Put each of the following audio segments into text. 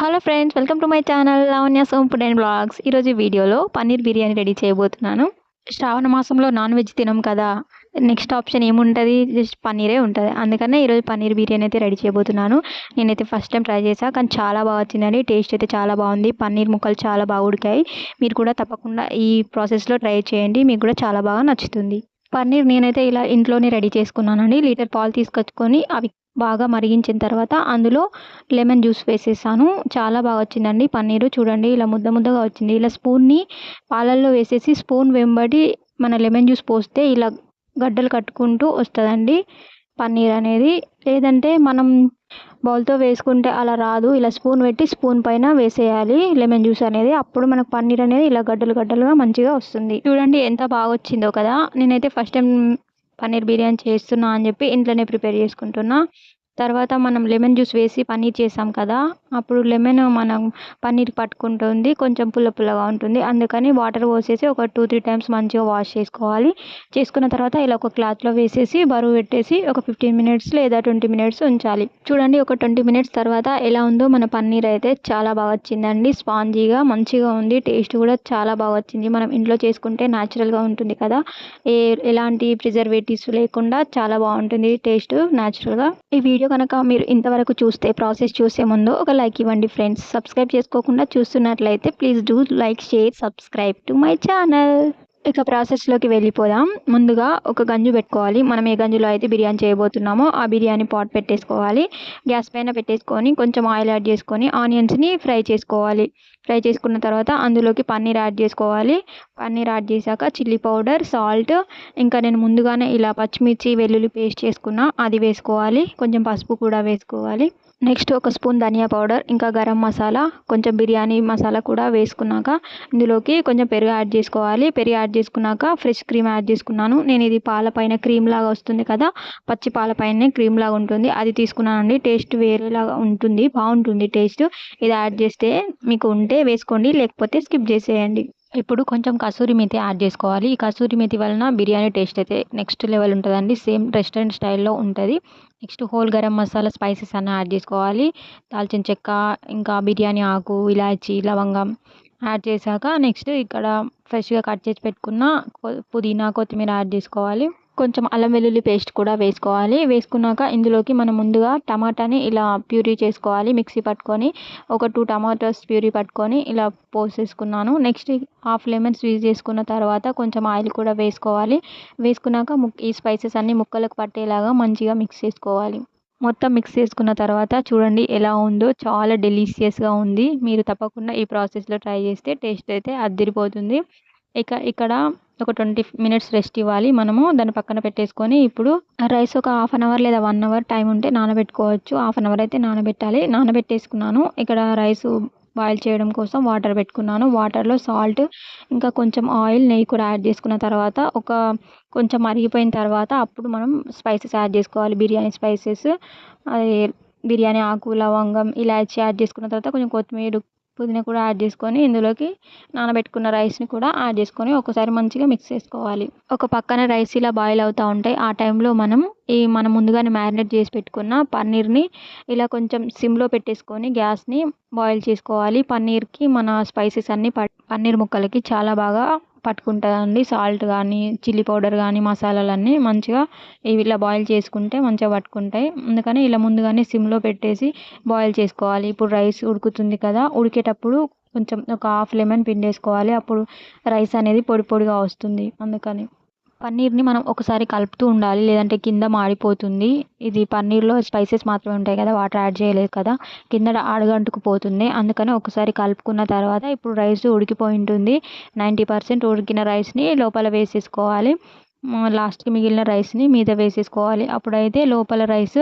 Hello friends welcome to my channel Lavanya సోంపుడ్ food and blogs ఈరోజు వీడియోలో paneer biryani ready చేయబోతున్నాను. శ్రావణ మాసంలో నాన్ వెజ్ తినం కదా. నెక్స్ట్ ఆప్షన్ ఏముంటుంది? జస్ట్ పన్నీరే ఉంటుంది. అందుకనే ఈరోజు పన్నీర్ బిర్యానీ అయితే రెడీ చేయబోతున్నాను. నేనైతే ఫస్ట్ టైం ట్రై చేశాను కానీ చాలా బాగా వచ్చిందండి. టేస్ట్ అయితే చాలా బాగుంది. పన్నీర్ ముక్కలు చాలా బాగా ఉడికాయి. మీరు కూడా తప్పకుండా ఈ ప్రాసెస్లో ట్రై చేయండి. మీకు కూడా చాలా బాగా నచ్చుతుంది. పన్నీర్ నేనైతే ఇలా ఇంట్లోనే రెడీ చేసుకున్నానండి. లీటర్ పాలు తీసుకొచ్చుకొని అవి బాగా మరిగించిన తర్వాత అందులో లెమన్ జ్యూస్ వేసేసాను. చాలా బాగా వచ్చిందండి. పన్నీరు చూడండి ఇలా ముద్ద ముద్దగా వచ్చింది. ఇలా స్పూన్ని పాలల్లో వేసేసి స్పూన్ వెంబడి మన లెమన్ జ్యూస్ పోస్తే ఇలా గడ్డలు కట్టుకుంటూ వస్తుందండి పన్నీర్ అనేది. లేదంటే మనం బౌల్తో వేసుకుంటే అలా రాదు. ఇలా స్పూన్ పెట్టి స్పూన్ పైన వేసేయాలి లెమన్ జ్యూస్ అనేది. అప్పుడు మనకు పన్నీర్ అనేది ఇలా గడ్డలు గడ్డలుగా మంచిగా వస్తుంది. చూడండి ఎంత బాగా వచ్చిందో కదా. నేనైతే ఫస్ట్ టైం పన్నీర్ బిర్యానీ చేస్తున్నా అని చెప్పి ఇంట్లోనే ప్రిపేర్ చేసుకుంటున్నా. తర్వాత మనం లెమన్ జ్యూస్ వేసి పన్నీర్ చేసాం కదా అప్పుడు లెమన్ మనం పన్నీర్ పట్టుకుంటుంది కొంచెం పుల్ల పుల్లగా ఉంటుంది. అందుకని వాటర్ పోసేసి ఒక టూ త్రీ టైమ్స్ మంచిగా వాష్ చేసుకోవాలి. చేసుకున్న తర్వాత ఇలా ఒక క్లాత్లో వేసేసి బరువు పెట్టేసి ఒక ఫిఫ్టీన్ మినిట్స్ లేదా ట్వంటీ మినిట్స్ ఉంచాలి. చూడండి ఒక ట్వంటీ మినిట్స్ తర్వాత ఎలా ఉందో మన పన్నీర్ అయితే చాలా బాగా వచ్చిందండి. స్పాంజీగా మంచిగా ఉంది టేస్ట్ కూడా చాలా బాగా వచ్చింది. మనం ఇంట్లో చేసుకుంటే న్యాచురల్గా ఉంటుంది కదా. ఏ ఎలాంటి ప్రిజర్వేటివ్స్ లేకుండా చాలా బాగుంటుంది టేస్ట్ న్యాచురల్గా. ఈ వీడియో కనుక మీరు ఇంతవరకు చూస్తే ప్రాసెస్ చూసే ముందు ఒక లైక్ ఇవ్వండి ఫ్రెండ్స్. సబ్స్క్రైబ్ చేసుకోకుండా చూస్తున్నట్లయితే please do like share subscribe to my channel. ఇక ప్రాసెస్లోకి వెళ్ళిపోదాం. ముందుగా ఒక గంజు పెట్టుకోవాలి. మనం ఏ గంజులో అయితే బిర్యానీ చేయబోతున్నామో ఆ బిర్యానీ పాట్ పెట్టేసుకోవాలి. గ్యాస్ పైన పెట్టేసుకొని కొంచెం ఆయిల్ యాడ్ చేసుకొని ఆనియన్స్ని ఫ్రై చేసుకోవాలి. ఫ్రై చేసుకున్న తర్వాత అందులోకి పన్నీర్ యాడ్ చేసుకోవాలి. పన్నీర్ యాడ్ చేశాక చిల్లీ పౌడర్ సాల్ట్ ఇంకా నేను ముందుగానే ఇలా పచ్చిమిర్చి వెల్లుల్లి పేస్ట్ చేసుకున్నా అది వేసుకోవాలి. కొంచెం పసుపు కూడా వేసుకోవాలి. నెక్స్ట్ ఒక స్పూన్ ధనియా పౌడర్ ఇంకా గరం మసాలా కొంచెం బిర్యానీ మసాలా కూడా వేసుకున్నాక ఇందులోకి కొంచెం పెరుగు యాడ్ చేసుకోవాలి. పెరుగు యాడ్ చేసుకున్నాక ఫ్రెష్ క్రీమ్ యాడ్ చేసుకున్నాను. నేను ఇది పాల పైన క్రీమ్ లాగా వస్తుంది కదా పచ్చి పాల పైన క్రీమ్ లాగా ఉంటుంది. అది తీసుకున్నానండి. టేస్ట్ వేరేలాగా ఉంటుంది బాగుంటుంది టేస్ట్. ఇది యాడ్ చేస్తే మీకు ఉంటే వేసుకోండి లేకపోతే స్కిప్ చేసేయండి. ఇప్పుడు కొంచెం కసూరి మెతి యాడ్ చేసుకోవాలి. ఈ కసూరి మెతి వలన బిర్యానీ టేస్ట్ అయితే నెక్స్ట్ లెవెల్ ఉంటుందండి. సేమ్ రెస్టారెంట్ స్టైల్లో ఉంటుంది. Next whole garam masala spices అన్న యాడ్ చేసుకోవాలి. దాల్చిన చెక్క ఇంకా బిర్యానీ ఆకు ఇలాచి లవంగం యాడ్ చేశాక నెక్స్ట్ ఇక్కడ ఫ్రెష్గా కట్ చేసి పెట్టుకున్న పుదీనా కొత్తిమీర యాడ్ చేసుకోవాలి. కొంచెం అల్లం వెల్లుల్లి పేస్ట్ కూడా వేసుకోవాలి. వేసుకున్నాక ఇందులోకి మనం ముందుగా టమాటాని ఇలా ప్యూరీ చేసుకోవాలి. మిక్సీ పట్టుకొని ఒక టూ టమాటోస్ ప్యూరీ పట్టుకొని ఇలా పోసేసుకున్నాను. నెక్స్ట్ హాఫ్ లెమన్ స్వీజ్ చేసుకున్న తర్వాత కొంచెం ఆయిల్ కూడా వేసుకోవాలి. వేసుకున్నాక ఈ స్పైసెస్ అన్ని ముక్కలకు పట్టేలాగా మంచిగా మిక్స్ చేసుకోవాలి. మొత్తం మిక్స్ చేసుకున్న తర్వాత చూడండి ఎలా ఉందో. చాలా డెలీషియస్గా ఉంది. మీరు తప్పకుండా ఈ ప్రాసెస్లో ట్రై చేస్తే టేస్ట్ అయితే అద్దరిపోతుంది. ఇక ఇక్కడ ఒక ట్వంటీ మినిట్స్ రెస్ట్ ఇవ్వాలి. మనము దాన్ని పక్కన పెట్టేసుకొని ఇప్పుడు రైస్ ఒక హాఫ్ అన్ అవర్ లేదా వన్ అవర్ టైం ఉంటే నానబెట్టుకోవచ్చు. హాఫ్ అన్ అవర్ అయితే నానబెట్టాలి. నానబెట్టేసుకున్నాను. ఇక్కడ రైస్ బాయిల్ చేయడం కోసం వాటర్ పెట్టుకున్నాను. వాటర్లో సాల్ట్ ఇంకా కొంచెం ఆయిల్ నెయ్యి కూడా యాడ్ చేసుకున్న తర్వాత ఒక కొంచెం మరిగిపోయిన తర్వాత అప్పుడు మనం స్పైసెస్ యాడ్ చేసుకోవాలి. బిర్యానీ స్పైసెస్ అది బిర్యానీ ఆకు లవంగం ఇలాచి యాడ్ చేసుకున్న తర్వాత కొంచెం కొత్తిమీర పుదీనా కూడా యాడ్ చేసుకొని ఇందులోకి నానబెట్టుకున్న రైస్ని కూడా యాడ్ చేసుకొని ఒకసారి మంచిగా మిక్స్ చేసుకోవాలి. ఒక పక్కన రైస్ ఇలా బాయిల్ అవుతూ ఉంటాయి ఆ టైంలో మనం ఈ మనం ముందుగానే మ్యారినేట్ చేసి పెట్టుకున్న పన్నీర్ని ఇలా కొంచెం సిమ్లో పెట్టేసుకొని గ్యాస్ని బాయిల్ చేసుకోవాలి. పన్నీర్కి మన స్పైసెస్ అన్నీ పన్నీర్ ముక్కలకి చాలా బాగా పట్టుకుంటుందండి. సాల్ట్ కానీ చిల్లీ పౌడర్ కానీ మసాలాలన్నీ మంచిగా ఇవి ఇలా బాయిల్ చేసుకుంటే మంచిగా పట్టుకుంటాయి. అందుకని ఇలా ముందుగానే సిమ్లో పెట్టేసి బాయిల్ చేసుకోవాలి. ఇప్పుడు రైస్ ఉడుకుతుంది కదా ఉడికేటప్పుడు కొంచెం ఒక హాఫ్ లెమన్ పిండేసుకోవాలి. అప్పుడు రైస్ అనేది పొడి పొడిగా వస్తుంది. అందుకని పన్నీర్ని మనం ఒకసారి కలుపుతూ ఉండాలి లేదంటే కింద మాడిపోతుంది. ఇది పన్నీర్లో స్పైసెస్ మాత్రమే ఉంటాయి కదా వాటర్ యాడ్ చేయలేదు కదా కింద అడుగంటుకుపోతుంది అందుకని ఒకసారి కలుపుకున్న తర్వాత ఇప్పుడు రైస్ ఉడికిపోయి ఉంటుంది. నైంటీ పర్సెంట్ ఉడికిన రైస్ని లోపల వేసేసుకోవాలి. లాస్ట్కి మిగిలిన రైస్ని మీద వేసేసుకోవాలి. అప్పుడైతే లోపల రైస్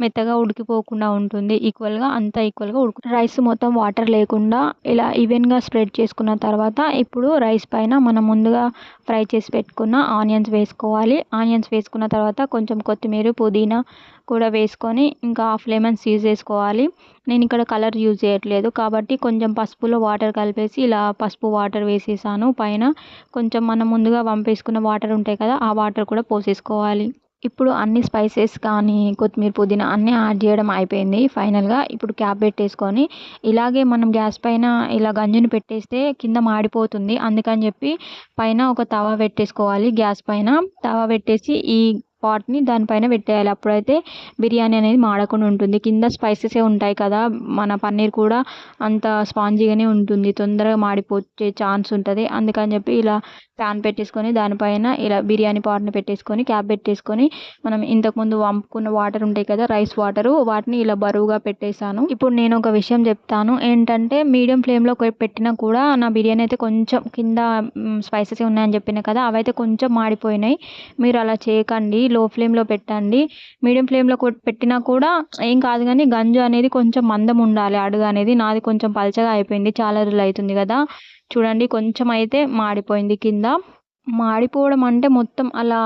మెత్తగా ఉడికిపోకుండా ఉంటుంది. ఈక్వల్గా అంతా ఈక్వల్గా ఉడుకు రైస్ మొత్తం వాటర్ లేకుండా ఇలా ఈవెన్గా స్ప్రెడ్ చేసుకున్న తర్వాత ఇప్పుడు రైస్ పైన మనం ముందుగా ఫ్రై చేసి పెట్టుకున్న ఆనియన్స్ వేసుకోవాలి. ఆనియన్స్ వేసుకున్న తర్వాత కొంచెం కొత్తిమీర పుదీనా కూడా వేసుకొని ఇంకా హాఫ్ లెమన్ యూజ్ చేసుకోవాలి నేను ఇక్కడ కలర్ యూజ్ చేయట్లేదు. కాబట్టి కొంచెం పసుపులో వాటర్ కలిపేసి ఇలా పసుపు వాటర్ వేసేసాను. పైన కొంచెం మనం ముందుగా వంపేసుకున్న వాటర్ ఉంటాయి కదా ఆ వాటర్ కూడా పోసేసుకోవాలి. ఇప్పుడు అన్ని స్పైసెస్ కానీ కొత్తిమీర పుదీనా అన్నీ యాడ్ చేయడం అయిపోయింది ఫైనల్గా. ఇప్పుడు క్యాప్ పెట్టేసుకొని ఇలాగే మనం గ్యాస్ పైన ఇలా గంజుని పెట్టేస్తే కింద మాడిపోతుంది. అందుకని చెప్పి పైన ఒక తవా పెట్టేసుకోవాలి గ్యాస్ పైన. తవా పెట్టేసి ఈ పాట్ని దానిపైన పెట్టేయాలి. అప్పుడైతే బిర్యానీ అనేది మాడకుండా ఉంటుంది. కింద స్పైసెసే ఉంటాయి కదా మన పన్నీర్ కూడా అంత స్పాంజీగానే ఉంటుంది. తొందరగా మాడిపోచ్చే ఛాన్స్ ఉంటుంది. అందుకని చెప్పి ఇలా ప్యాన్ పెట్టేసుకొని దానిపైన ఇలా బిర్యానీ పాట్ని పెట్టేసుకొని క్యాప్ పెట్టేసుకొని మనం ఇంతకుముందు వంపుకున్న వాటర్ ఉంటాయి కదా రైస్ వాటరు వాటిని ఇలా బరువుగా పెట్టేశాను. ఇప్పుడు నేను ఒక విషయం చెప్తాను. ఏంటంటే మీడియం ఫ్లేమ్లో పెట్టినా కూడా నా బిర్యానీ అయితే కొంచెం కింద స్పైసెస్ ఉన్నాయని చెప్పిన కదా అవైతే కొంచెం మాడిపోయినాయి. మీరు అలా చేయకండి. లో ఫ్లేమ్లో పెట్టండి. మీడియం ఫ్లేమ్లో పెట్టినా కూడా ఏం కాదు కానీ గంజు అనేది కొంచెం మందం ఉండాలి అడుగు అనేది. నాది కొంచెం పలచగా అయిపోయింది చాలా రోజులు అవుతుంది కదా. చూడండి కొంచెం అయితే మాడిపోయింది కింద. మాడిపోవడం అంటే మొత్తం అలా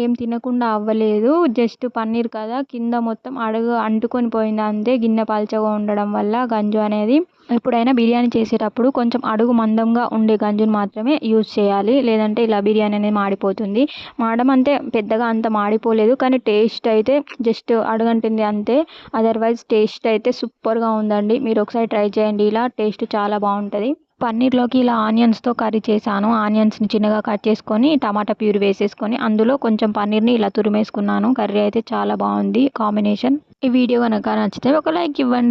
ఏం తినకుండా అవ్వలేదు. జస్ట్ పన్నీర్ కదా కింద మొత్తం అడుగు అంటుకొని పోయింది అంతే. గిన్నె పాల్చగా ఉండడం వల్ల గంజు అనేది. ఎప్పుడైనా బిర్యానీ చేసేటప్పుడు కొంచెం అడుగు మందంగా ఉండే గంజుని మాత్రమే యూజ్ చేయాలి. లేదంటే ఇలా బిర్యానీ అనేది మాడిపోతుంది. మాడడం అంటే పెద్దగా అంత మాడిపోలేదు కానీ టేస్ట్ అయితే జస్ట్ అడుగంటుంది అంతే. అదర్వైజ్ టేస్ట్ అయితే సూపర్గా ఉందండి. మీరు ఒకసారి ట్రై చేయండి. ఇలా టేస్ట్ చాలా బాగుంటుంది. పన్నీర్లోకి ఇలా ఆనియన్స్తో కర్రీ చేశాను. ఆనియన్స్ని చిన్నగా కట్ చేసుకొని టమాటా ప్యూర్ వేసేసుకొని అందులో కొంచెం పన్నీర్ని ఇలా తురిమేసుకున్నాను. కర్రీ అయితే చాలా బాగుంది కాంబినేషన్. ఈ వీడియో కనుక నచ్చితే ఒక లైక్ ఇవ్వండి.